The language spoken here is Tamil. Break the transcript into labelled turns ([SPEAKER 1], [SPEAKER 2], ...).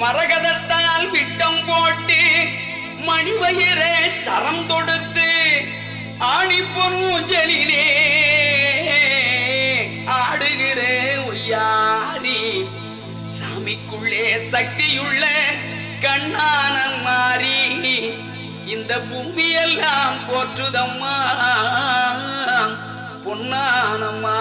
[SPEAKER 1] மரகதத்தால் விட்டம் போட்டு மணிவயிறே சரம் தொடுத்து ஆணி பொன்னூஞ்சலிலே ஆடுகிற ஒய்யாரி. சாமிக்குள்ளே சக்தியுள்ள கண்ணான மாறி இந்த பூமியெல்லாம் போற்றுதம்மா. பொன்னானம்மா.